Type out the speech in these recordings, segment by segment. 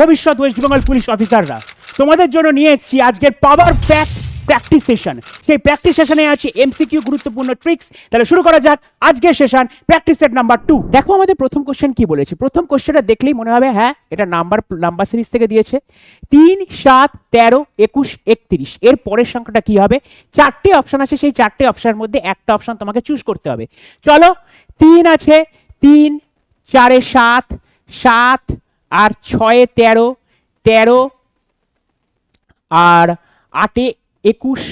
ভবিষ্যৎ West Bengal police অফিসাররা তোমাদের জন্য নিয়ে এসেছি আজকের পাওয়ার প্যাক প্র্যাকটিস সেশন সেই প্র্যাকটিস সেশনে আছে এমসিকিউ গুরুত্বপূর্ণ ট্রিক্স তাহলে শুরু করা যাক আজকের session practice set number two দেখো আমাদের প্রথম কোশ্চেন কি বলেছে? প্রথম কোশ্চেনটা দেখলেই মনে হবে হ্যাঁ এটা নাম্বার নাম্বার সিরিজ থেকে দিয়েছে। তিন, সাত, তেরো, একুশ, একত্রিশ। এর পরের সংখ্যাটা কি হবে? চারটে অপশন আছে, সেই চারটে অপশনের মধ্যে একটা অপশন তোমাকে চুজ করতে হবে। চলো, তিন আছে, তিন, চারে সাত সাত আর ছয়ে তেরো তেরো আর আটে একুশ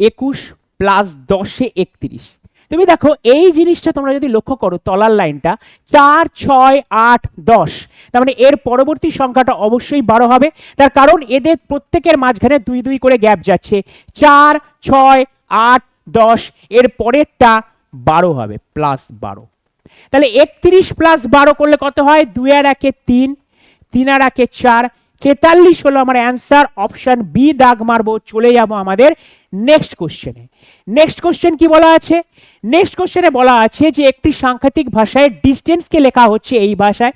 একুশ প্লাস দশে একত্রিশ। তুমি দেখো, এই জিনিসটা তোমরা যদি লক্ষ্য করো তলার লাইনটা, চার, ছয়, আট, দশ, তার মানে এর পরবর্তী সংখ্যাটা অবশ্যই বারো হবে। তার কারণ এদের প্রত্যেকের মাঝখানে দুই দুই করে গ্যাপ যাচ্ছে। চার, ছয়, আট, দশ, এর পরেরটা বারো হবে, প্লাস বারো। তাহলে একত্রিশ প্লাস বারো করলে কত হয়? দুই আর একে তিন তিন আর একে চার, তেতাল্লিশ হলো আমার অ্যান্সার অপশন বি দাগ মারবো, চলে যাব আমাদের নেক্সট কোশ্চেনে নেক্সট কোশ্চেন কি বলা আছে? নেক্সট কোশ্চেনে বলা আছে যে একটি সাংঘাতিক ভাষায় ডিস্টেন্সকে লেখা হচ্ছে এই ভাষায়।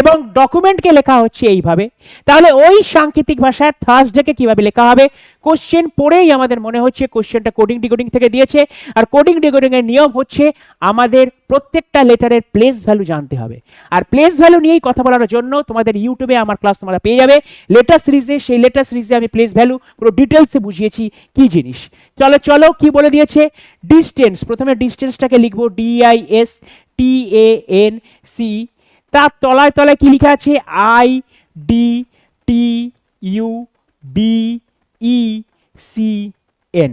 এবং ডকুমেন্টকে লেখা হচ্ছে এইভাবে। তাহলে ওই সাংকেতিক ভাষায় থার্সডেকে কীভাবে লেখা হবে? কোশ্চেন পড়েই আমাদের মনে হচ্ছে কোশ্চেনটা কোডিং ডিকোডিং থেকে দিয়েছে। আর কোডিং ডিকোডিং এর নিয়ম হচ্ছে আমাদের প্রত্যেকটা লেটারের প্লেস ভ্যালু জানতে হবে। আর প্লেস ভ্যালু নিয়েই কথা বলার জন্য তোমাদের ইউটিউবে আমার ক্লাস তোমরা পেয়ে যাবে। লেটার সিরিজে সেই লেটার সিরিজে আমি প্লেস ভ্যালু পুরো ডিটেলসে বুঝিয়েছি কি জিনিস। চলো চলো, কি বলে দিয়েছে? ডিস্টেন্স প্রথমে ডিস্টেন্সটাকে লিখব D I S T A N C তার তলায় তলায় কি লেখা আছে? I, D, T, U, B, E, C, N.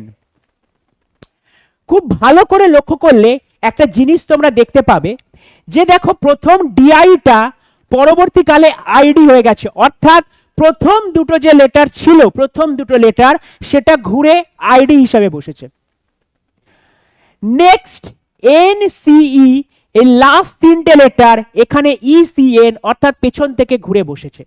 খুব ভালো করে লক্ষ্য করলে একটা জিনিস তোমরা দেখতে পাবে যে দেখো প্রথম ডিআইটা পরবর্তীকালে আইডি হয়ে গেছে। অর্থাৎ প্রথম দুটো যে লেটার ছিল, প্রথম দুটো লেটার সেটা ঘুরে আইডি হিসাবে বসেছে। নেক্সট এন সিই এই লাস্ট তিনটে লেটার এখানে ইসিএন অর্থাৎ পেছন থেকে ঘুরে বসেছে।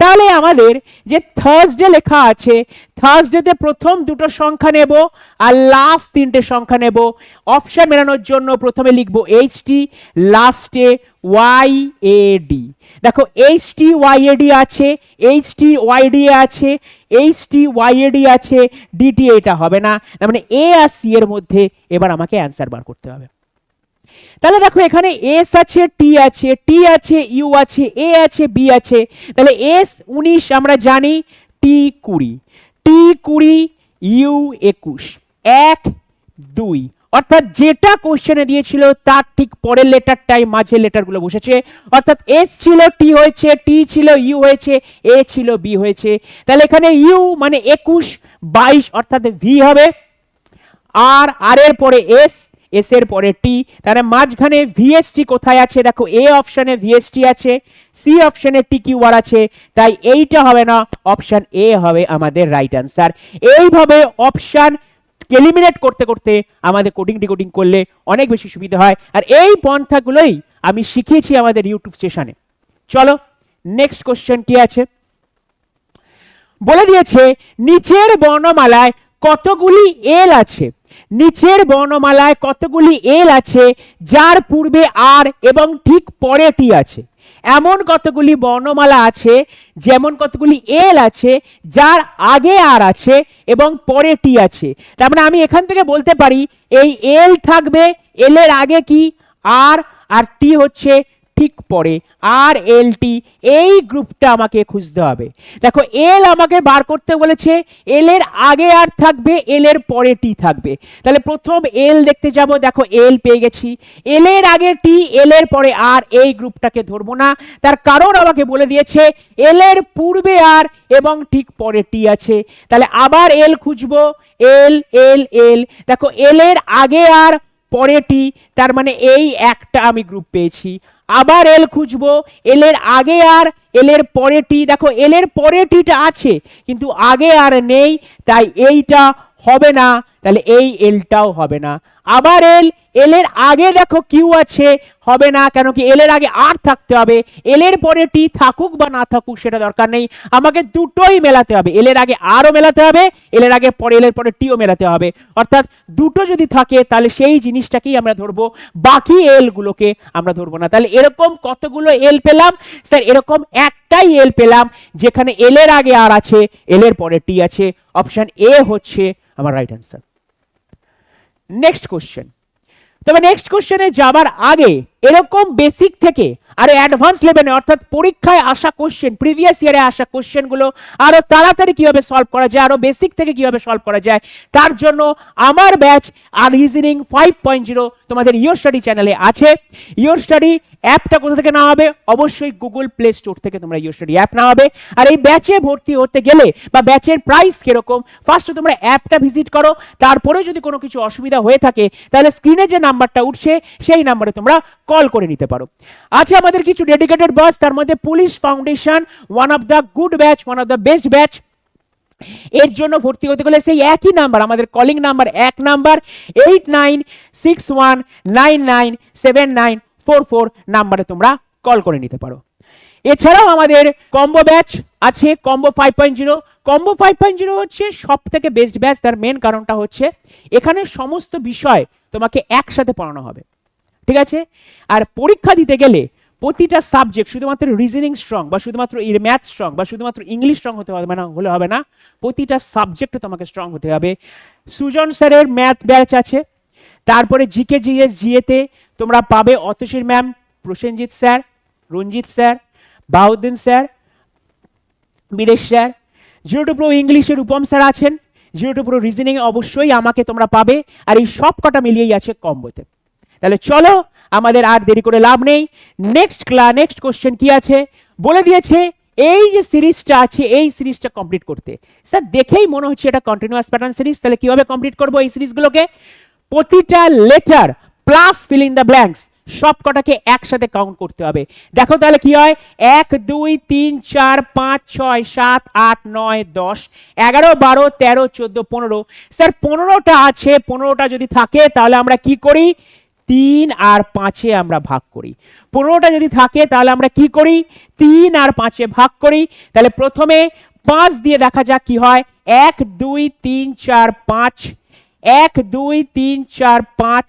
তাহলে আমাদের যে থার্সডে লেখা আছে থার্সডেতে প্রথম দুটো সংখ্যা নেব আর লাস্ট তিনটে সংখ্যা নেব। অপশন মেলানোর জন্য প্রথমে লিখব এইচ টি লাস্টে ওয়াই এ ডি দেখো H T Y A D আছে এইচ টি ওয়াই ডি আছে H T Y A D DT DT এটা হবে না। তার মানে এ আর সি এর মধ্যে এবার আমাকে অ্যান্সার বার করতে হবে। তাহলে দেখো এখানে এস আছে টি আছে টি আছে ইউ আছে এ আছে বি আছে। তাহলে এস উনিশ, আমরা জানি টি কুড়ি। টি কুড়ি ইউ একুশ। এক, দুই। অর্থাৎ যেটা কোশ্চেনে দিয়েছিল, তার ঠিক পরের লেটারটাই মাঝে লেটারগুলো বসেছে। অর্থাৎ এস ছিল টি হয়েছে টি ছিল ইউ হয়েছে এ ছিল বি হয়েছে। তাহলে এখানে ইউ মানে একুশ, বাইশ, অর্থাৎ ভি হবে। আর আর এর পরে এস এস এর পরে টি তাহলে মাঝখানে ভিএসটি কোথায় আছে? দেখো এ অপশনে ভিএসটি আছে সি অপশনে টি কিউ আর আছে, তাই এইটা হবে না অপশন এ হবে আমাদের রাইট অ্যান্সার এইভাবে অপশন এলিমিনেট করতে করতে আমাদের কোডিং ডিকোডিং করলে অনেক বেশি সুবিধা হয়। আর এই পন্থাগুলোই আমি শিখিয়েছি আমাদের ইউটিউব স্টেশনে চলো নেক্সট কোশ্চেন কি আছে? বলে দিয়েছে, নিচের বর্ণমালায় কতগুলি এল আছে? নিচের বর্ণমালায় কতগুলি এল আছে, যার পূর্বে আর এবং ঠিক পরে টি আছে? এমন কতগুলি বর্ণমালা আছে, যেমন কতগুলি এল আছে, যার আগে আর আছে এবং পরে টি আছে? তার মানে আমি এখান থেকে বলতে পারি, এই এল থাকবে এল এর আগে কি, আর আর টি হচ্ছে ঠিক পরে আর এল টি এই গ্রুপটা আমাকে খুঁজতে হবে। দেখো, এল আমাকে বার করতে বলেছে এল এর আগে আর থাকবে এল এর পরে টি থাকবে। তাহলে প্রথম এল দেখতে যাব, দেখো, এল পেয়ে গেছি। এল এর আগে টি এল এর পরে আর এই গ্রুপটাকে ধরবো না। তার কারণ আমাকে বলে দিয়েছে এল এর পূর্বে আর এবং ঠিক পরে টি আছে। তাহলে আবার এল খুঁজবো, এল এল এল। দেখো এল এর আগে আর পরে টি তার মানে এই একটা আমি গ্রুপ পেয়েছি। আবার এল খুঁজবো এলের আগে আর এলের এর পরে টি দেখো এলের এর পরে টিটা আছে, কিন্তু আগে আর নেই, তাই এইটা হবে না, তাহলে এই এলটাও হবে না। আবার এল এল এর আগে দেখো কিউ আছে, হবে না, কেন কি এল এর আগে আর থাকতে হবে। এল এর পরে টি থাকুক বা না থাকুক, সেটা দরকার নেই। আমাকে দুটোই মেলাতে হবে। এল এর আগে আরও মেলাতে হবে এল এর আগে পরে এল এর পরে টিও মেলাতে হবে। অর্থাৎ দুটো যদি থাকে, তাহলে সেই জিনিসটাকেই আমরা ধরবো। বাকি এল গুলোকে আমরা ধরবো না। তাহলে এরকম কতগুলো এল পেলাম? স্যার, এরকম একটাই এল পেলাম, যেখানে এল এর আগে আর আছে এল এর পরে টি আছে। অপশন এ হচ্ছে আমার রাইট অ্যান্সার নেক্সট কোশ্চেন তবে নেক্সট কোশ্চেনে যাবার আগে এরকম বেসিক থেকে আরও অ্যাডভান্স লেভেলে অর্থাৎ পরীক্ষায় আসা কোশ্চেন প্রিভিয়াস ইয়ারে আসা কোশ্চেনগুলো আরও তাড়াতাড়ি কীভাবে সলভ করা যায়, আরও বেসিক থেকে কীভাবে সলভ করা যায়, তার জন্য আমার ব্যাচ আর রিজনিং ফাইভ পয়েন্ট জিরো তোমাদের ইয়োর স্টাডি চ্যানেলে আছে। ইয়োর স্টাডি অ্যাপটা কোথা থেকে নেওয়া হবে? অবশ্যই গুগল প্লে স্টোর থেকে তোমরা ইয়োর স্টাডি অ্যাপ নেওয়া হবে। আর এই ব্যাচে ভর্তি হতে গেলে বা ব্যাচের প্রাইস কীরকম ফার্স্টে তোমরা অ্যাপটা ভিজিট করো তারপরে যদি কোনো কিছু অসুবিধা হয়ে থাকে, তাহলে স্ক্রিনে যে নাম্বারটা উঠছে, সেই নাম্বারে তোমরা কল করে নিতে পারো। আচ্ছা কিছু ডেডিকেটেড বাস তার মধ্যে police foundation one of the good batch one of the best batch এর জন্য ভর্তি হতে গেলে সেই একই নাম্বার আমাদের কলিং নাম্বার এক number eight nine six one nine nine seven nine four four নাম্বারে তোমরা কল করে নিতে পারো। এছাড়াও আমাদের কম্বো ব্যাচ আছে combo five point zero combo five point zero হচ্ছে সব থেকে বেস্ট ব্যাচ তার মেন কারণটা হচ্ছে এখানে সমস্ত বিষয় তোমাকে একসাথে পড়ানো হবে। ঠিক আছে? আর পরীক্ষা দিতে গেলে প্রতিটা সাবজেক্ট শুধুমাত্র রিজনিং স্ট্রং বা শুধুমাত্র ম্যাথ স্ট্রং বা শুধুমাত্র ইংলিশ স্ট্রং হতে হবে না, হলে হবে না। প্রতিটা সাবজেক্টে তোমাকে স্ট্রং হতে হবে। সুজন স্যারের ম্যাথ ব্যাচ আছে। তারপরে জিকে জিএস জিএতে তোমরা পাবে অতসীর ma'am Prosenjit sir, Ranjit sir, Bauddin sir Bidesh sir. Zero to pro ইংলিশের রূপম স্যার আছেন। জিরো টু প্রো রিজনিং অবশ্যই আমাকে তোমরা পাবে। আর এই সব কটা মিলিয়েই আছে কম্বোতে তাহলে চলো আমাদের আর দেরি করে লাভ নেই। নেক্সট ক্লা নেক্সট কোশ্চেন কি আছে? বলে দিয়েছে, এই যে সিরিজটা আছে, এই সিরিজটা কমপ্লিট করতে। স্যার, দেখেই মনে হচ্ছে এটা কন্টিনিউয়াস প্যাটার্ন সিরিজ তাহলে কীভাবে কমপ্লিট করব এই সিরিজগুলোকে? প্রতিটা letter plus fill in the blanks সব কটাকে একসাথে কাউন্ট করতে হবে। দেখো তাহলে কি হয়? এক, দুই, তিন, চার, পাঁচ, ছয়, সাত, আট, নয়, দশ, এগারো, বারো, তেরো, চোদ্দ, পনেরো। স্যার, পনেরোটা আছে, পনেরোটা যদি থাকে, তাহলে আমরা কি করি? তিন আর পাঁচে আমরা ভাগ করি। পনেরোটা যদি থাকে, তাহলে আমরা কি করি? তিন আর পাঁচে ভাগ করি। তাহলে প্রথমে পাঁচ দিয়ে দেখা যাক কি হয়। এক, দুই, তিন, চার, পাঁচ। এক, দুই, তিন, চার, পাঁচ।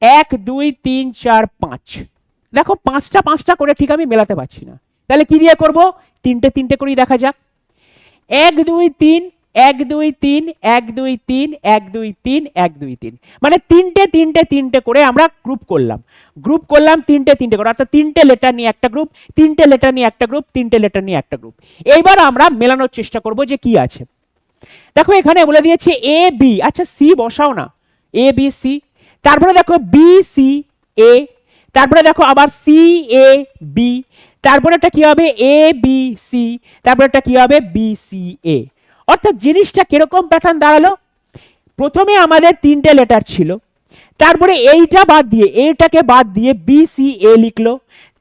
এক, দুই, তিন, চার, পাঁচ। দেখো, পাঁচটা পাঁচটা করে ঠিক আমি মেলাতে পারছি না। তাহলে কি দিয়ে করব? তিনটে তিনটে করেই দেখা যাক। এক, দুই, তিন এক, দুই, তিন, এক, দুই, তিন, এক, দুই, তিন, এক, দুই, তিন। মানে তিনটে তিনটে তিনটে করে আমরা গ্রুপ করলাম। গ্রুপ করলাম, তিনটে তিনটে করে। অর্থাৎ তিনটে লেটার নিয়ে একটা গ্রুপ তিনটে লেটার নিয়ে একটা গ্রুপ তিনটে লেটার নিয়ে একটা গ্রুপ এইবার আমরা মেলানোর চেষ্টা করব যে কি আছে। দেখো এখানে বলে দিয়েছে এ বি আচ্ছা সি বসাও না। এ বি সি তারপরে দেখো বি সি এ তারপরে দেখো আবার সি এ বি তারপরে একটা কি হবে? এ বি সি তারপরে একটা কি হবে? বি সি এ অর্থাৎ জিনিসটা কীরকম প্যাটার্ন দাঁড়াল? প্রথমে আমাদের তিনটে লেটার ছিল। তারপরে এইটা বাদ দিয়ে, এটাকে বাদ দিয়ে বি সি এ লিখলো।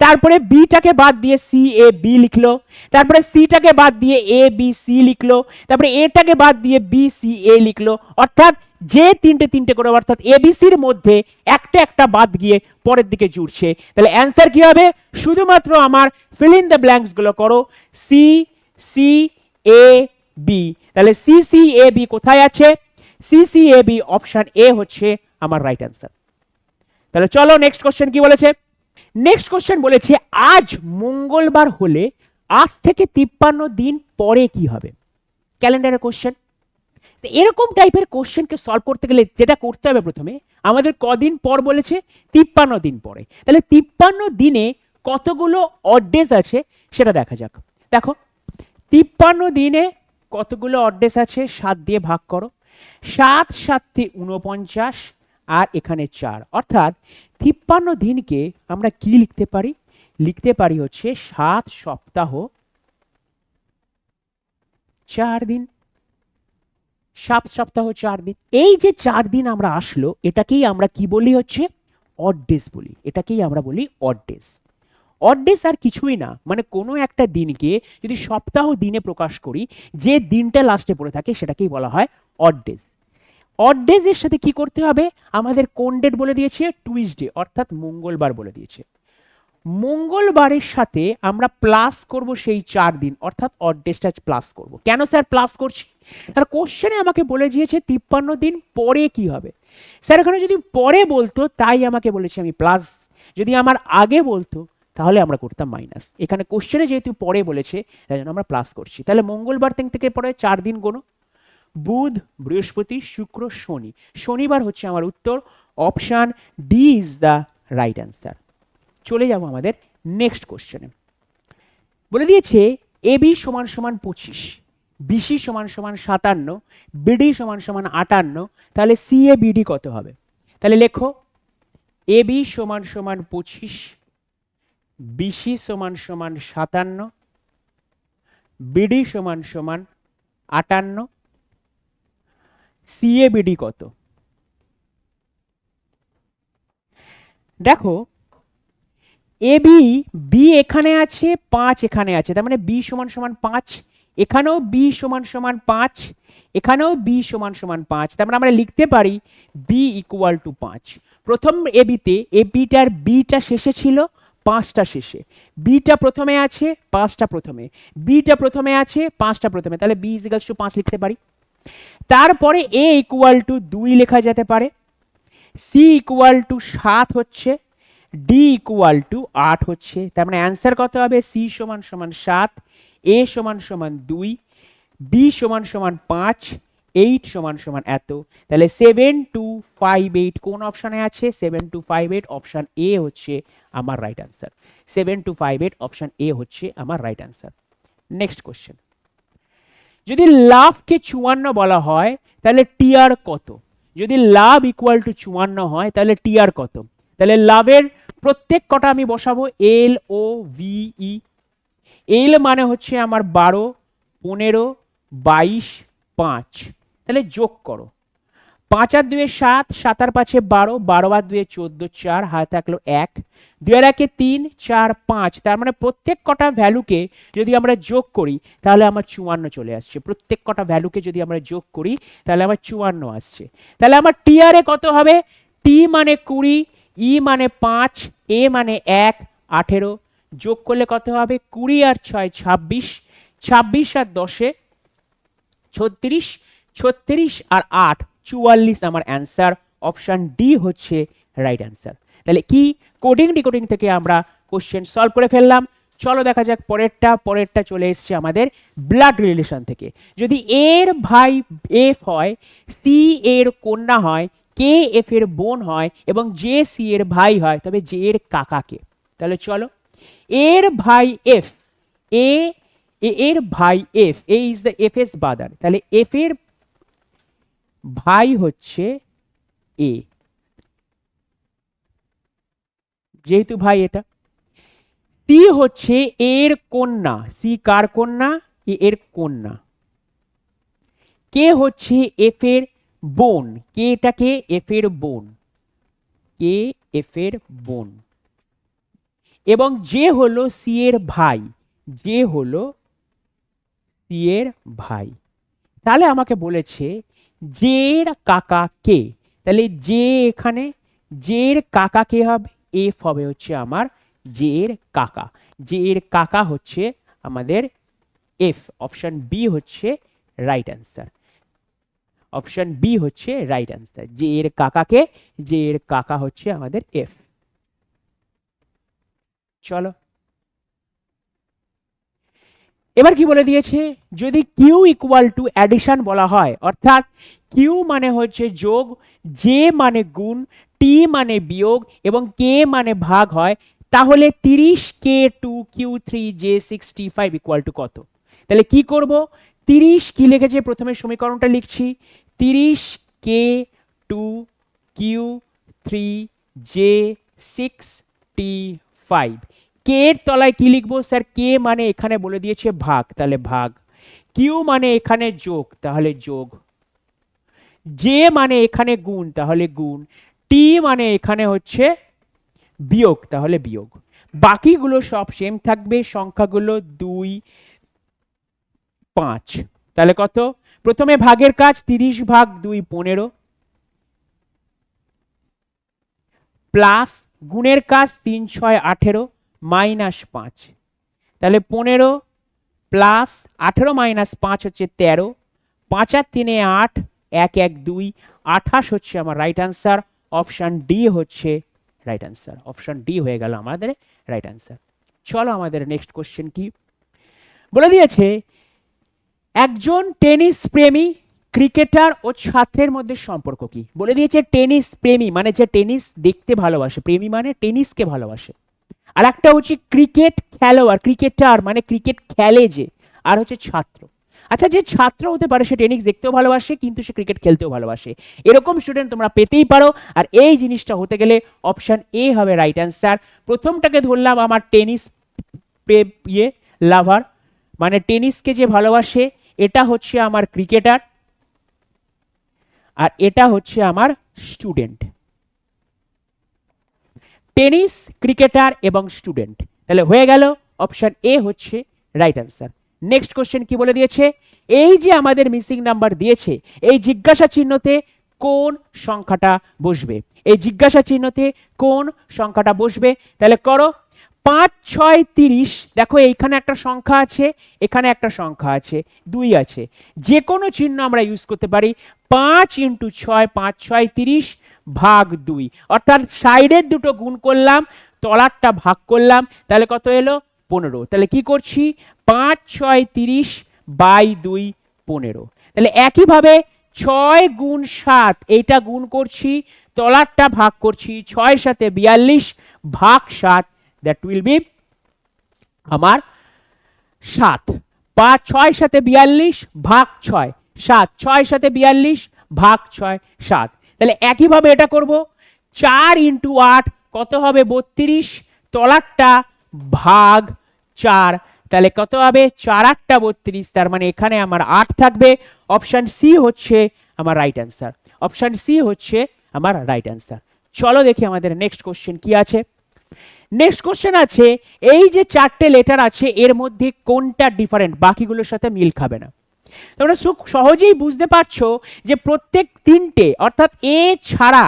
তারপরে বিটাকে বাদ দিয়ে সি এ বি লিখলো। তারপরে সিটাকে বাদ দিয়ে এ বি সি লিখলো। তারপরে এটাকে বাদ দিয়ে বি সি এ লিখলো। অর্থাৎ যে তিনটে তিনটে করে, অর্থাৎ এবিসির মধ্যে একটা একটা বাদ গিয়ে পরের দিকে জুড়ছে। তাহলে অ্যান্সার কি হবে? শুধুমাত্র আমার ফিল ইন দ্য ব্ল্যাঙ্কসগুলো করো। সি সি এ বি তাহলে সি এ বি কোথায় আছে? C A B option A হচ্ছে আমার রাইট অ্যান্সার তাহলে চলো নেক্সট কোশ্চেন কি বলেছে? নেক্সট কোশ্চেন বলেছে, আজ মঙ্গলবার হলে আজ থেকে তিপ্পান্ন দিন পরে কি হবে? ক্যালেন্ডারের কোশ্চেন এরকম টাইপের কোশ্চেনকে সলভ করতে গেলে যেটা করতে হবে প্রথমে, আমাদের কদিন পর বলেছে তিপ্পান্ন দিন পরে। তাহলে তিপ্পান্ন দিনে কতগুলো অড্ডেস আছে সেটা দেখা যাক। দেখো, তিপ্পান্ন দিনে কতগুলো অড্ডেস আছে? সাত দিয়ে ভাগ করো। সাত সাতটি উনপঞ্চাশ আর এখানে চার। অর্থাৎ তিপ্পান্ন দিনকে আমরা কি লিখতে পারি? লিখতে পারি হচ্ছে সাত সপ্তাহ চার দিন। সাত সপ্তাহ চার দিন। এই যে চার দিন আমরা আসলো, এটাকেই আমরা কি বলি হচ্ছে? অড বলি। এটাকেই আমরা বলি অড অড ডেজ আর কিছুই না। মানে কোনো একটা দিনকে যদি সপ্তাহ দিনে প্রকাশ করি, যে দিনটা লাস্টে পড়ে থাকে সেটাকেই বলা হয় অড ডেজ অড ডেজের সাথে কি করতে হবে? আমাদের কোন ডেট বলে দিয়েছে? টুইসডে অর্থাৎ মঙ্গলবার বলে দিয়েছে। মঙ্গলবারের সাথে আমরা প্লাস করব সেই চার দিন, অর্থাৎ অড ডেজটা প্লাস করব। কেন স্যার প্লাস করছি? তার কোশ্চেনে আমাকে বলে দিয়েছে তিপ্পান্ন দিন পরে কি হবে। স্যার এখানে যদি পরে বলতো, তাই আমাকে বলেছে আমি প্লাস যদি আমার আগে বলতো তাহলে আমরা করতাম মাইনাস এখানে কোশ্চেনে যেহেতু পরে বলেছে, তাই জন্য আমরা প্লাস করছি। তাহলে মঙ্গলবার থেকে পরে চার দিন গোনো বুধ, বৃহস্পতি, শুক্র, শনি। শনিবার হচ্ছে আমার উত্তর। Option D is the right answer চলে যাব আমাদের নেক্সট কোশ্চেনে বলে দিয়েছে এ বি সমান সমান পঁচিশ বিসি সমান সমান সাতান্ন বিডি সমান সমান আটান্ন, তাহলে সি এ বিডি কত হবে? তাহলে লেখো এ বি সমান সমান পঁচিশ বিসি সমান সমান সাতান্ন, বিডি সমান সমান আটান্ন সিএবিডি কত? দেখো, এ বি বি এখানে আছে, পাঁচ এখানে আছে, তার মানে বি সমান সমান পাঁচ, এখানেও বি সমান সমান পাঁচ, এখানেও বি সমান সমান পাঁচ, তার মানে আমরা লিখতে পারি বি ইকুয়াল টু পাঁচ। প্রথম এ বিতে, এ বিটার বিটা শেষে ছিল পাঁচটা শেষে। বিটা প্রথমে আছে, পাঁচটা প্রথমে। বিটা প্রথমে আছে, পাঁচটা প্রথমে। তাহলে বি ইজিকালস টু পাঁচ লিখতে পারি। তারপরে এ ইকুয়াল টু দুই লেখা যেতে পারে। সি ইকুয়াল টু সাত হচ্ছে, ডি ইকুয়াল টু আট হচ্ছে। তার মানে অ্যান্সার কত হবে? সি সমান সমান সাত, এ সমান সমান দুই, বি সমান সমান পাঁচ এইট সমান সমান এত। তাহলে সেভেন টু ফাইভ এইট কোন অপশানে আছে? Seven two five eight option A হচ্ছে আমার right answer seven two five eight option A হচ্ছে আমার রাইট অ্যান্সার নেক্সট কোশ্চেন যদি লাভকে চুয়ান্ন বলা হয়, তাহলে টিআর কত? যদি লাভ ইকুয়াল টু চুয়ান্ন হয়, তাহলে টিআর কত? তাহলে লাভের প্রত্যেক কটা আমি বসাবো এল ও ভিই এল মানে হচ্ছে আমার বারো, পনেরো, বাইশ, পাঁচ। তাহলে যোগ করো। পাঁচ আর দুয়ে সাত সাত আর পাঁচে বারো বারো আর দুয়ে চোদ্দ, চার, হাতে থাকল এক দুই আর একে তিন, চার, পাঁচ, তার মানে প্রত্যেক কটা ভ্যালুকে যদি আমরা যোগ করি, তাহলে আমার চুয়ান্ন চলে আসছে। প্রত্যেক কটা ভ্যালুকে যদি আমরা যোগ করি, তাহলে আমার চুয়ান্ন আসছে। তাহলে আমার টিআরে কত হবে? টি মানে কুড়ি ই মানে পাঁচ এ মানে এক, আঠেরো। যোগ করলে কত হবে? কুড়ি আর ছয়, ছাব্বিশ। ছাব্বিশ আর দশে ছত্রিশ ছত্রিশ আর আট, চুয়াল্লিশ আমার অ্যান্সার অপশান ডি হচ্ছে রাইট অ্যান্সার তাহলে কি? কোডিং ডিকোডিং থেকে আমরা কোশ্চেন সলভ করে ফেললাম। চলো দেখা যাক পরেরটা পরেরটা চলে এসছে আমাদের ব্লাড রিলেশন থেকে। যদি এর ভাই এফ হয় সি এর কন্যা হয় কে এফ এর বোন হয়, এবং জে সি এর ভাই হয়, তবে জে এর কাকাকে। তাহলে চলো। এর ভাই এফ এ, এর ভাই F A is the F S brother তাহলে এফ এর ভাই হচ্ছে এ। যেহেতু ভাই এটা সি হচ্ছে এর কন্যা। সি কার কন্যা? এ এর কন্যা। কে হচ্ছে এফ এর বোন? কে এটাকে এফ এর বোন? কে এফ এর বোন। এবং যে হলো সি এর ভাই। যে হলো সি এর ভাই। তাহলে আমাকে বলেছে জের কাকা কে? তাহলে যে এখানে, জের কাকা কে হবে? এফ হবে হচ্ছে আমার জের কাকা। জের কাকা হচ্ছে আমাদের এফ। অপশন বি হচ্ছে রাইট অ্যান্সার। অপশন বি হচ্ছে রাইট অ্যান্সার। যে এর কাকাকে যে এর কাকা হচ্ছে আমাদের এফ। চলো। এবার কি বলে দিয়েছে? যদি কিউ ইকুয়াল টু অ্যাডিশন বলা হয়, অর্থাৎ কিউ মানে হচ্ছে যোগ জে মানে গুণ টি মানে বিয়োগ এবং কে মানে ভাগ হয়, তাহলে তিরিশ K two Q three J sixty five equal to কত? তাহলে কি করব? তিরিশ কি লিখেছে? প্রথমে সমীকরণটা লিখছি। তিরিশ K two Q three J sixty five. K এর তলায় কী লিখব? স্যার, কে মানে এখানে বলে দিয়েছে ভাগ। তাহলে ভাগ। কিউ মানে এখানে যোগ, তাহলে যোগ। যে মানে এখানে গুণ, তাহলে গুণ। টি মানে এখানে হচ্ছে বিয়োগ, তাহলে বিয়োগ। বাকিগুলো সব সেম থাকবে, সংখ্যাগুলো দুই, পাঁচ। তাহলে কত? প্রথমে ভাগের কাজ, তিরিশ ভাগ দুই, পনেরো। প্লাস গুণের কাজ, তিন, ছয়, আঠেরো। মাইনাস পাঁচ। তাহলে পনেরো প্লাস আঠেরো মাইনাস পাঁচ হচ্ছে তেরো। পাঁচ আর তিনে আট, এক এক, দুই, আঠাশ হচ্ছে আমার রাইট আনসার অপশান ডি হচ্ছে রাইট আনসার অপশান ডি হয়ে গেল আমাদের রাইট আনসার চলো আমাদের নেক্সট কোশ্চেন কি? বলে দিয়েছে, একজন টেনিস প্রেমী ক্রিকেটার ও ছাত্রের মধ্যে সম্পর্ক কি? বলে দিয়েছে টেনিস প্রেমী মানে যে টেনিস দেখতে ভালোবাসে, প্রেমী মানে টেনিসকে ভালোবাসে। আর একটা হচ্ছে ক্রিকেট খেলোয়াড় ক্রিকেটার মানে ক্রিকেট খেলে যে, আর হচ্ছে ছাত্র। আচ্ছা যে ছাত্র হতে পারে সে টেনিস দেখতেও ভালোবাসে, কিন্তু সে ক্রিকেট খেলতেও ভালোবাসে। এরকম স্টুডেন্ট তোমরা পেতেই পারো, আর এই জিনিসটা হতে গেলে অপশান এ হবে রাইট অ্যান্সার প্রথমটাকে ধরলাম আমার টেনিস ইয়ে লাভার মানে টেনিসকে যে ভালোবাসে, এটা হচ্ছে আমার ক্রিকেটার আর এটা হচ্ছে আমার স্টুডেন্ট টেনিস, ক্রিকেটার এবং স্টুডেন্ট। তাহলে হয়ে গেল অপশন এ হচ্ছে রাইট অ্যান্সার নেক্সট কোশ্চেন কি বলে দিয়েছে? এই যে আমাদের মিসিং নাম্বার দিয়েছে, এই জিজ্ঞাসা চিহ্নতে কোন সংখ্যাটা বসবে? এই জিজ্ঞাসা চিহ্নতে কোন সংখ্যাটা বসবে? তাহলে করো, পাঁচ, ছয়, তিরিশ, দেখো এইখানে একটা সংখ্যা আছে, এখানে একটা সংখ্যা আছে, দুই আছে। যে কোনো চিহ্ন আমরা ইউজ করতে পারি, পাঁচ ইন্টু ছয়, পাঁচ, ছয়, তিরিশ ভাগ দুই। অর্থাৎ সাইডের দুটো গুণ করলাম, তলারটা ভাগ করলাম, তাহলে কত এলো? পনেরো। তাহলে কি করছি? পাঁচ ছয় তিরিশ বাই দুই পনেরো। তাহলে একইভাবে ছয় গুণ সাত, এইটা গুণ করছি, তলারটা ভাগ করছি, ছয় সাথে বিয়াল্লিশ ভাগ সাত দ্যাট উইল বি আমার সাত। পাঁচ ছয় সাথে বিয়াল্লিশ ভাগ ছয়, সাত। ছয় সাথে বিয়াল্লিশ ভাগ ছয়, সাত। তাহলে একইভাবে এটা করব। চার ইন্টু আট, কত হবে বত্রিশ? তলারটা ভাগ চার। তাহলে কত হবে? চার আটটা বত্রিশ, তার মানে এখানে আমার আট থাকবে। অপশান সি হচ্ছে আমার রাইট অ্যান্সার। অপশান সি হচ্ছে আমার রাইট অ্যান্সার। চলো দেখি আমাদের নেক্সট কোশ্চেন কি আছে। নেক্সট কোশ্চেন আছে, এই যে চারটে লেটার আছে, এর মধ্যে কোনটা ডিফারেন্ট বাকিগুলোর সাথে মিল খাবে না। তোমরা সুখ- সহজেই বুঝতে পারছ যে প্রত্যেক তিনটে, অর্থাৎ এ ছাড়া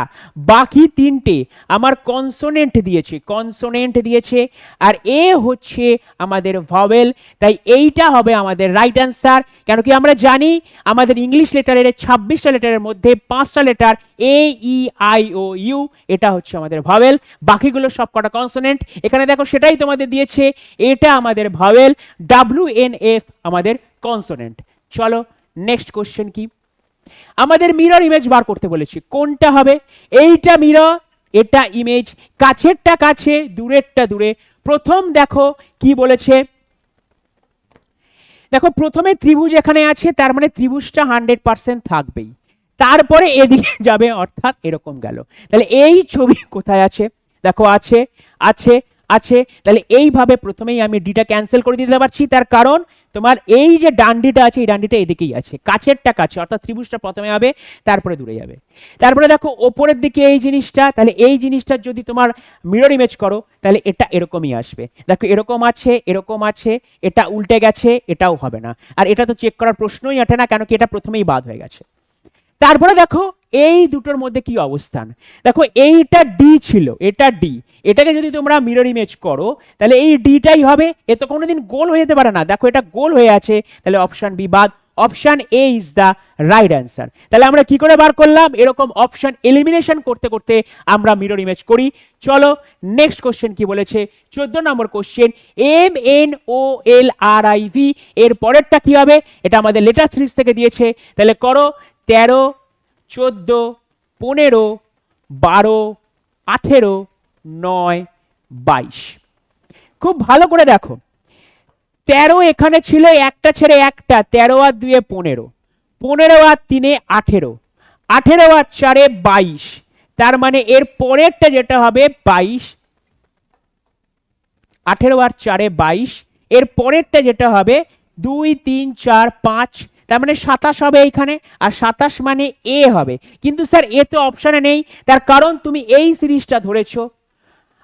বাকি তিনটে আমার কনসোনেন্ট দিয়েছে কনসোনেন্ট দিয়েছে, আর এ হচ্ছে আমাদের ভাওয়েল তাই এইটা হবে আমাদের রাইট অ্যান্সার কেন কি আমরা জানি আমাদের ইংলিশ লেটারের ছাব্বিশটা লেটারের মধ্যে পাঁচটা letter A E I O U এটা হচ্ছে আমাদের ভাওয়েল বাকিগুলো সব কটা কনসোনেন্ট এখানে দেখো সেটাই তোমাদের দিয়েছে, এটা আমাদের ভাওয়েল ডাব্লিউ এন এফ আমাদের কনসোনেন্ট চলো নেক্সট কোশ্চেন কি? আমাদের মিরর ইমেজ বার করতে বলেছি। কোনটা হবে? এইটা মিরর এটা ইমেজ কাছেরটা কাছে, দূরেরটা দূরে। প্রথম দেখো কি বলেছে? দেখো, প্রথমে ত্রিভুজ এখানে আছে, তার মানে ত্রিভুজটা হান্ড্রেড পার্সেন্ট থাকবেই। তারপরে এদিকে যাবে, অর্থাৎ এরকম গেল। তাহলে এই ছবি কোথায় আছে? দেখো, আছে আছে আছে। তাহলে এইভাবে প্রথমেই আমি ডিটা ক্যান্সেল করে দিতে পারছি। তার কারণ তোমার এই যে ডান্ডিটা আছে, এই ডান্ডিটা এদিকেই আছে। কাছেরটা কাছে, অর্থাৎ ত্রিভুজটা প্রথমে হবে, তারপরে দূরে যাবে। তারপরে দেখো, ওপরের দিকে এই জিনিসটা, তাহলে এই জিনিসটা যদি তোমার মিরর ইমেজ করো, তাহলে এটা এরকমই আসবে। দেখো, এরকম আছে এরকম আছে, এটা উল্টে গেছে, এটাও হবে না। আর এটা তো চেক করার প্রশ্নই ওঠে না, কেন কি এটা প্রথমেই বাদ হয়ে গেছে। তারপরে দেখো, এই দুটোর মধ্যে কি অবস্থান? দেখো, এইটা ডি ছিল, এটা ডি এটাকে যদি তোমরা মিরর ইমেজ করো, তাহলে এই ডিটাই হবে। এ তো কোনোদিন গোল হয়ে যেতে পারে না। দেখো, এটা গোল হয়ে আছে। তাহলে অপশন বি বাদ। Option A is the right answer তাহলে আমরা কি করে বার করলাম? এরকম অপশন এলিমিনেশন করতে করতে আমরা মিরর ইমেজ করি। চলো নেক্সট কোশ্চেন কি বলেছে? চোদ্দ নম্বর question M N O L R I V এর পরেরটা কি হবে? এটা আমাদের লেটার সিরিজ থেকে দিয়েছে। তাহলে করো তেরো, চোদ্দ, পনেরো, বারো, আঠেরো, নয়, বাইশ। খুব ভালো করে দেখো। তেরো এখানে ছিল একটা ছেড়ে একটা, তেরো আর দুয়ে পনেরো। পনেরো আর তিনে আঠেরো। আঠেরো আর চারে বাইশ। তার মানে এর পরেরটা যেটা হবে বাইশ। আঠেরো আর চারে বাইশ। এর পরেরটা যেটা হবে দুই, তিন, চার, পাঁচ তার মানে সাতাশ হবে এইখানে আর সাতাশ মানে এ হবে। কিন্তু স্যার, এ তো অপশানে নেই। তার কারণ তুমি এই সিরিজটা ধরেছো।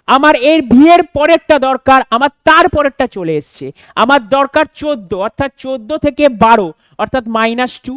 আমার এর বিয়ের পরেরটা দরকার, আমার তার পরেরটা চলে এসছে। আমার দরকার চোদ্দ, অর্থাৎ চোদ্দ থেকে বারো, অর্থাৎ মাইনাস টু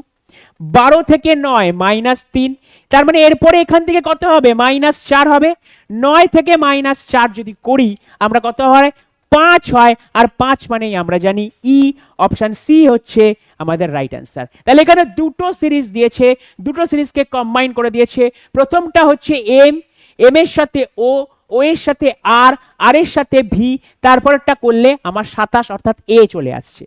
বারো থেকে নয় মাইনাস তিন। তার মানে এরপরে এখান থেকে কত হবে? মাইনাস চার হবে। নয় থেকে মাইনাস চার যদি করি, আমরা কত হয়? পাঁচ হয়, আর পাঁচ মানেই আমরা জানি ই অপশন সি হচ্ছে আমাদের রাইট অ্যান্সার তাহলে এখানে দুটো সিরিজ দিয়েছে, দুটো সিরিজকে কম্বাইন করে দিয়েছে। প্রথমটা হচ্ছে এম এম এর সাথে ও ও এর সাথে আর আর এর সাথে ভি তারপরেরটা করলে আমার সাতাশ অর্থাৎ এ চলে আসছে।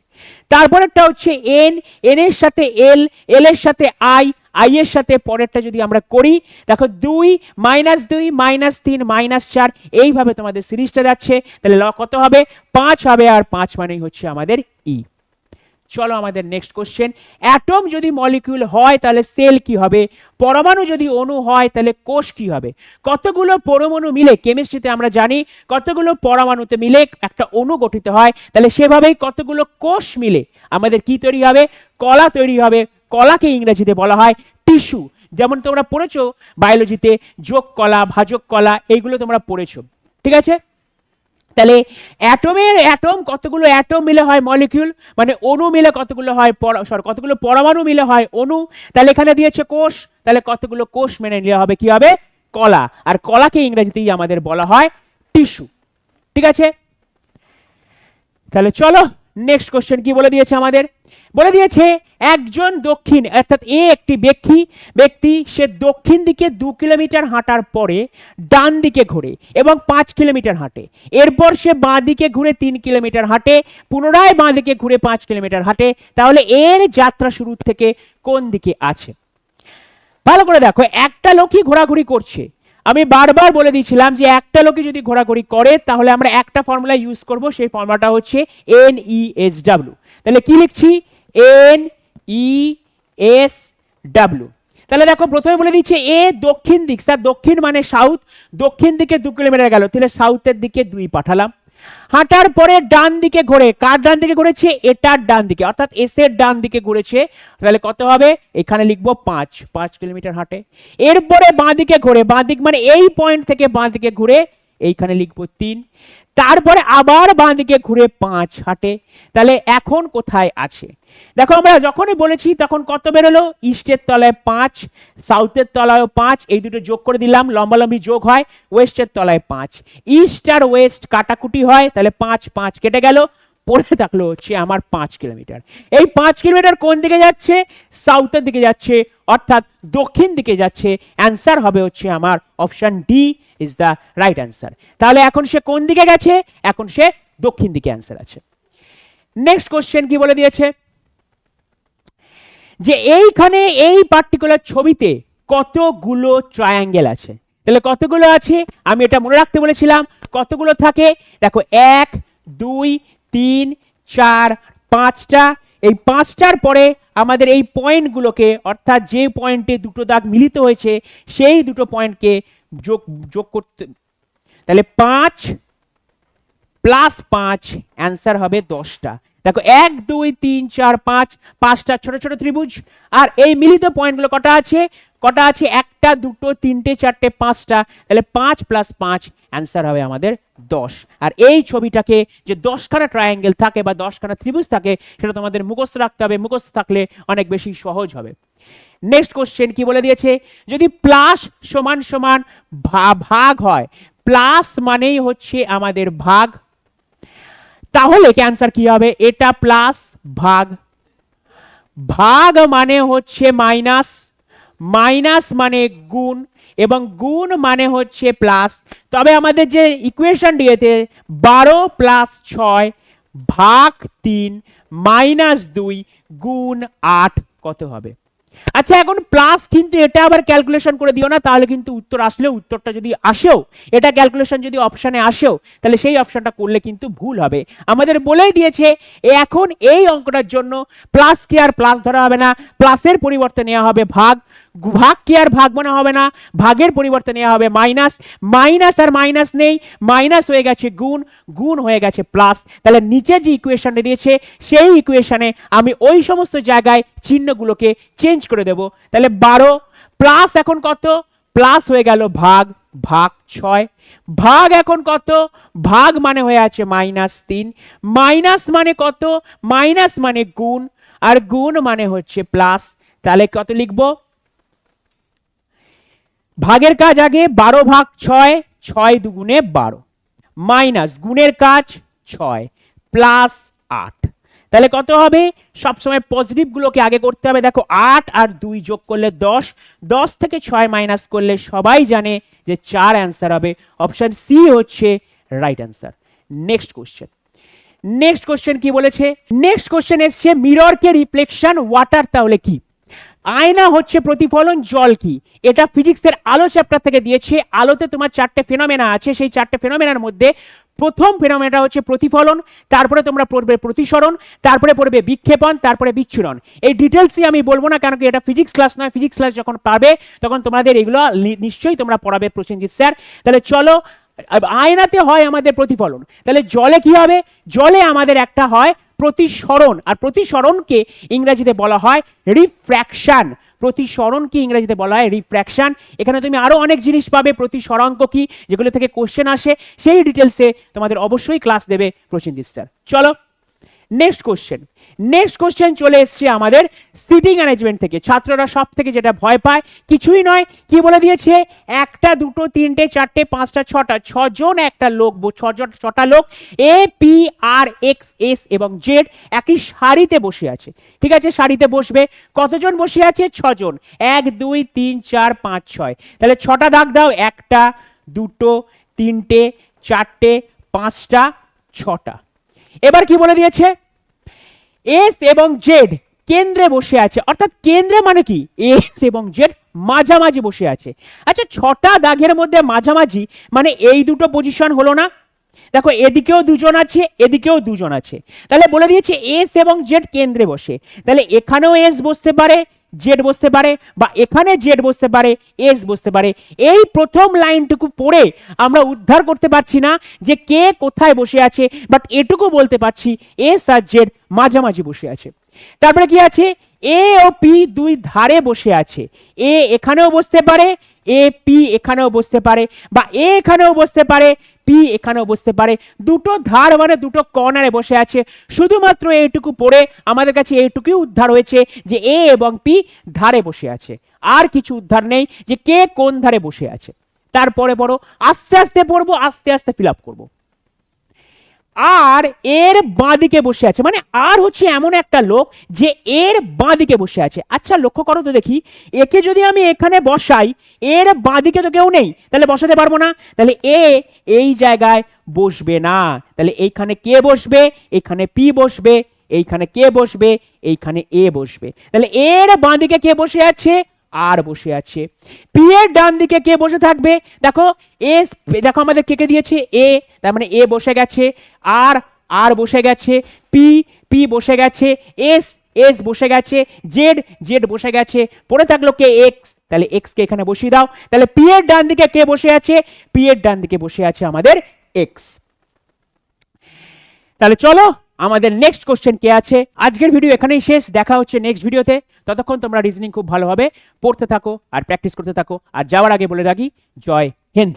তারপরেরটা হচ্ছে এন এন এর সাথে এল এল এর সাথে আই আই এর সাথে পরেরটা যদি আমরা করি, দেখো দুই মাইনাস দুই মাইনাস তিন মাইনাস চার, এইভাবে তোমাদের সিরিজটা যাচ্ছে। তাহলে ল কত হবে? পাঁচ হবে আর পাঁচ মানেই হচ্ছে আমাদের ই চলো আমাদের নেক্সট কোশ্চেন অ্যাটম যদি মলিকিউল হয়, তাহলে সেল কি হবে? পরমাণু যদি অণু হয়, তাহলে কোষ কি হবে? কতগুলো পরমাণু মিলে কেমিস্ট্রিতে আমরা জানি, কতগুলো পরমাণুতে মিলে একটা অণু গঠিত হয়, তাহলে সেভাবেই কতগুলো কোষ মিলে, আমাদের কি তৈরি হবে? কলা তৈরি হবে। কলাকে ইংরেজিতে বলা হয় টিস্যু। যেমন তোমরা পড়েছো বায়োলজিতে যোগ কলা, ভাজক কলা, এইগুলো তোমরা পড়েছো। ঠিক আছে? তাহলে অ্যাটমের অ্যাটম কতগুলো অ্যাটম মিলে হয় মলিকিউল? মানে অণু মিলে কতগুলো হয় সরি কতগুলো পরমাণু মিলে হয় অণু? তাহলে এখানে দিয়েছে কোষ। তাহলে কতগুলো কোষ মেনে নিলে হবে? কি হবে? কলা। আর কলাকে ইংরেজিতেই আমাদের বলা হয় টিস্যু। ঠিক আছে? তাহলে চলো নেক্সট কোশ্চেন কি বলে দিয়েছে আমাদের? বলে দিয়েছে, একজন দক্ষিণ, অর্থাৎ এ একটি ব্যক্তি ব্যক্তি সে দক্ষিণ দিকে দু কিলোমিটার হাঁটার পরে ডান দিকে ঘুরে এবং পাঁচ কিলোমিটার হাঁটে। এরপর সে বাঁ দিকে ঘুরে তিন কিলোমিটার হাঁটে, পুনরায় বাঁ দিকে ঘুরে পাঁচ কিলোমিটার হাঁটে। তাহলে এর যাত্রা শুরু থেকে কোন দিকে আছে? ভালো করে দেখো, একটা লোকই ঘোরাঘুরি করছে আমি বারবার বলে দিয়েছিলাম যে একটা লোকে যদি ঘোরাঘুরি করে, তাহলে আমরা একটা ফর্মুলা ইউজ করব, সেই ফর্মুলাটা হচ্ছে এন ই এস ডাব্লু তাহলে কি লিখছি? এন ই এস ডাব্লু তাহলে দেখো, প্রথমে বলে দিচ্ছে এ দক্ষিণ দিক। স্যার, দক্ষিণ মানে সাউথ দক্ষিণ দিকে দু কিলোমিটার গেল। তাহলে সাউথের দিকে দুই পাঠালাম। হাঁটার পরে ডান দিকে ঘুরে। কার ডান দিকে ঘুরেছে? এটার ডান দিকে। অর্থাৎ এস এর ডান দিকে ঘুরেছে। তাহলে কত হবে? এখানে লিখব পাঁচ। পাঁচ কিলোমিটার হাঁটে। এরপরে বাঁ দিকে ঘুরে। বাঁ দিক মানে এই পয়েন্ট থেকে বাঁ দিকে ঘুরে এইখানে লিখব তিন। তারপরে আবার বাঁ দিকে ঘুরে পাঁচ হাঁটে। তাহলে এখন কোথায় আছে? দেখো আমরা যখনই বলেছি তখন কত বেরোলো? ইস্টের তলায় পাঁচ, সাউথের তলায় পাঁচ, এই দুটো যোগ করে দিলাম, লম্বালম্বি যোগ হয়, ওয়েস্টের তলায় পাঁচ। ইস্ট আর ওয়েস্ট কাটাকুটি হয়, তাহলে পাঁচ পাঁচ কেটে গেল। পড়ে থাকল হচ্ছে আমার পাঁচ কিলোমিটার। এই পাঁচ কিলোমিটার কোন দিকে যাচ্ছে? সাউথের দিকে যাচ্ছে, অর্থাৎ দক্ষিণ দিকে যাচ্ছে। অ্যান্সার হবে হচ্ছে আমার option D is the right answer তাহলে এখন সে কোন দিকে গেছে? এখন সে দক্ষিণ দিকে অ্যান্সার আছে। নেক্সট কোশ্চেন কি বলে দিয়েছে? যে এইখানে এই পার্টিকুলার ছবিতে কতগুলো ট্রায়াঙ্গেল আছে? তাহলে কতগুলো আছে? আমি এটা মনে রাখতে বলেছিলাম, কতগুলো থাকে? দেখো, এক, দুই তিন, চার, পাঁচটা। এই পাঁচটার পরে আমাদের এই পয়েন্টগুলোকে, অর্থাৎ যে পয়েন্টে দুটো দাগ মিলিত হয়েছে, সেই দুটো পয়েন্টকে যোগ যোগ করতে, তাহলে পাঁচ প্লাস পাঁচ, অ্যান্সার হবে দশটা। দেখো, এক, দুই, তিন, চার, পাঁচ, পাঁচটা ছোট ছোট ত্রিভুজ। আর এই মিলিত পয়েন্টগুলো কটা আছে? কটা আছে? একটা, দুটো, তিনটে, চারটে, পাঁচটা। তাহলে পাঁচ প্লাস পাঁচ অ্যান্সার হবে আমাদের দশ। আর এই ছবিটাকে যে দশখানা ট্রায়াঙ্গেল থাকে বা দশখানা ত্রিভুজ থাকে, সেটা তোমাদের মুখস্থ রাখতে হবে। মুখস্থ থাকলে অনেক বেশি সহজ হবে। নেক্সট কোশ্চেন কি বলে দিয়েছে? যদি প্লাস সমান সমান ভাগ হয় প্লাস মানেই হচ্ছে আমাদের ভাগ। তাহলে ক্যান্সার কি হবে? এটা প্লাস ভাগ। ভাগ মানে হচ্ছে মাইনাস মাইনাস মানে গুণ এবং গুণ মানে হচ্ছে প্লাস। তবে আমাদের যে ইকুয়েশন দিয়েছে বারো প্লাস ছয় ভাগ তিন মাইনাস দুই গুণ আট কত হবে? আচ্ছা এখন প্লাস কিন্তু এটা আবার ক্যালকুলেশন করে দিও না, তাহলে কিন্তু উত্তর আসলেও উত্তরটা যদি আসেও, এটা ক্যালকুলেশন যদি অপশানে আসেও, তাহলে সেই অপশনটা করলে কিন্তু ভুল হবে। আমাদের বলেই দিয়েছে, এখন এই অঙ্কটার জন্য প্লাস কে আর প্লাস ধরা হবে না প্লাসের পরিবর্তে নেওয়া হবে ভাগ ভাগ কি আর ভাগ মনে হবে না? ভাগের পরিবর্তে নেওয়া হবে মাইনাস মাইনাস আর মাইনাস নেই। মাইনাস হয়ে গেছে গুণ গুণ হয়ে গেছে প্লাস তাহলে নিচে যে ইকুয়েশনটা দিয়েছে, সেই ইকুয়েশনে আমি ওই সমস্ত জায়গায় চিহ্নগুলোকে চেঞ্জ করে দেব। তাহলে বারো প্লাস এখন কত? প্লাস হয়ে গেল ভাগ ভাগ ছয়। ভাগ এখন কত? ভাগ মানে হয়ে আছে মাইনাস তিন। মাইনাস মানে কত? মাইনাস মানে গুণ। আর গুণ মানে হচ্ছে প্লাস তাহলে কত লিখব? ভাগের কাজ আগে বারো ভাগ ছয় ছয় দুগুণে বারো। মাইনাস গুণের কাজ ছয়, প্লাস আট। তাহলে কত হবে? সবসময় পজিটিভগুলোকে আগে করতে হবে। দেখো, আট আর দুই যোগ করলে দশ। দশ থেকে ছয় মাইনাস করলে সবাই জানে যে চার অ্যান্সার হবে। অপশন সি হচ্ছে right answer next question next question কি বলেছে? নেক্সট কোশ্চেন এসছে মিররকে রিফ্লেকশন ওয়াটার তাহলে কি? আয়না হচ্ছে প্রতিফলন জল কি? এটা ফিজিক্সের আলো চ্যাপ্টার থেকে দিয়েছে। আলোতে তোমার চারটে ফেনোমেনা আছে। সেই চারটে ফেনোমেনার মধ্যে প্রথম ফেনোমেনাটা হচ্ছে প্রতিফলন, তারপরে তোমরা পড়বে প্রতিসরণ, তারপরে পড়বে বিক্ষেপণ, তারপরে বিচ্ছুরণ। এই ডিটেলসই আমি বলব না, কারণ কি এটা ফিজিক্স ক্লাস নয়। ফিজিক্স ক্লাস যখন পাবে, তখন তোমাদের এগুলো নিশ্চয়ই তোমরা পড়াবে প্রসেনজিৎ স্যার। তাহলে চলো আয়নাতে হয় আমাদের প্রতিফলন। তাহলে জলে কি হবে? জলে আমাদের একটা হয় প্রতিসরণ, আর প্রতিসরণকে ইংরাজিতে বলা হয় রিফ্র্যাকশন প্রতিসরণকে ইংরেজিতে বলা হয় রিফ্র্যাকশান এখানে তুমি আরও অনেক জিনিস পাবে, প্রতিসরাঙ্ক কি, যেগুলো থেকে কোশ্চেন আসে, সেই ডিটেলসে তোমাদের অবশ্যই ক্লাস দেবে প্রসেনজিৎ স্যার চলো নেক্সট কোশ্চেন নেক্সট কোশ্চেন চলে এসছে আমাদের সিটিং অ্যারেঞ্জমেন্ট থেকে। ছাত্ররা সব থেকে যেটা ভয় পায়, কিছুই নয়, কি বলে দিয়েছে? একটা, দুটো, তিনটে, চারটে, পাঁচটা, ছটা, ছজন একটা লোক ছজন, ছটা লোক A P R X S এবং জেড একই সারিতে বসে আছে। ঠিক আছে, সারিতে বসবে। কতজন বসে আছে? ছজন। এক, দুই, তিন, চার, পাঁচ, ছয়। তাহলে ছটা দাগ দাও। একটা, দুটো, তিনটে, চারটে, পাঁচটা, ছটা। এবার কি বলে দিয়েছে? এস এবং জেড কেন্দ্রে বসে আছে। অর্থাৎ কেন্দ্রে মানে কি? এস এবং জেড মাঝামাঝি বসে আছে। আচ্ছা ছটা দাগের মধ্যে মাঝামাঝি মানে এই দুটো পজিশন হলো না? দেখো, এদিকেও দুজন আছে, এদিকেও দুজন আছে। তাহলে বলে দিয়েছে এস এবং জেড কেন্দ্রে বসে। তাহলে এখানেও এস বসতে পারে জেড বসতে পারে বা এখানে জেড বসতে পারে, এস বসতে পারে। এই প্রথম লাইনটুকু পড়ে আমরা উদ্ধার করতে পারছি না যে কে কোথায় বসে আছে বাট এটুকু বলতে পারছি এস আর জেড মাঝামাঝি বসে আছে। তারপরে কি আছে? এ ও পি দুই ধারে বসে আছে। এ এখানেও বসতে পারে এ পি এখানেও বসতে পারে বা এ এখানেও বসতে পারে পি এখানেও বসতে পারে। দুটো ধার মানে দুটো কর্নারে বসে আছে। শুধুমাত্র এইটুকু পড়ে আমাদের কাছে এইটুকুই উদ্ধার হয়েছে যে এ এবং পি ধারে বসে আছে। আর কিছু উদ্ধার নেই যে কে কোন ধারে বসে আছে। তারপরে পড়ো, আস্তে আস্তে পড়ব, আস্তে আস্তে ফিল আপ করব। আর এর বাঁদিকে বসে আছে। মানে আর হচ্ছে এমন একটা লোক যে এর বাঁদিকে বসে আছে। আচ্ছা লক্ষ্য করো তো দেখি। একে যদি আমি এখানে বসাই, এর বাঁদিকে তো কেউ নেই। তাহলে বসাতে পারব না? তাহলে এ এই জায়গায় বসবে না। তাহলে এইখানে কে বসবে? এখানে পি বসবে। এইখানে কে বসবে? এইখানে এ বসবে। তাহলে এর বাঁদিকে কে বসে আছে? আর বসে আছে। পি এর ডান দিকে কে বসে থাকবে? দেখো এস দেখো আমাদের কে কে দিয়েছে? এ, তার মানে এ বসে গেছে, আর আর বসে গেছে, পি পি বসে গেছে, এস এস বসে গেছে, জেড জেড বসে গেছে, পড়ে থাকল কে এক্স? তাহলে এক্স কে এখানে বসিয়ে দাও। তাহলে পি এর ডান দিকে কে বসে আছে? পি এর ডান দিকে বসে আছে আমাদের এক্স। তাহলে চলো আমাদের নেক্সট কোশ্চেন কে আছে? আজকের ভিডিও এখানেই শেষ। দেখা হচ্ছে নেক্সট ভিডিওতে ততক্ষণ তোমরা রিজনিং খুব ভালোভাবে পড়তে থাকো আর প্র্যাকটিস করতে থাকো। আর যাওয়ার আগে বলে রাখি, জয় হিন্দ।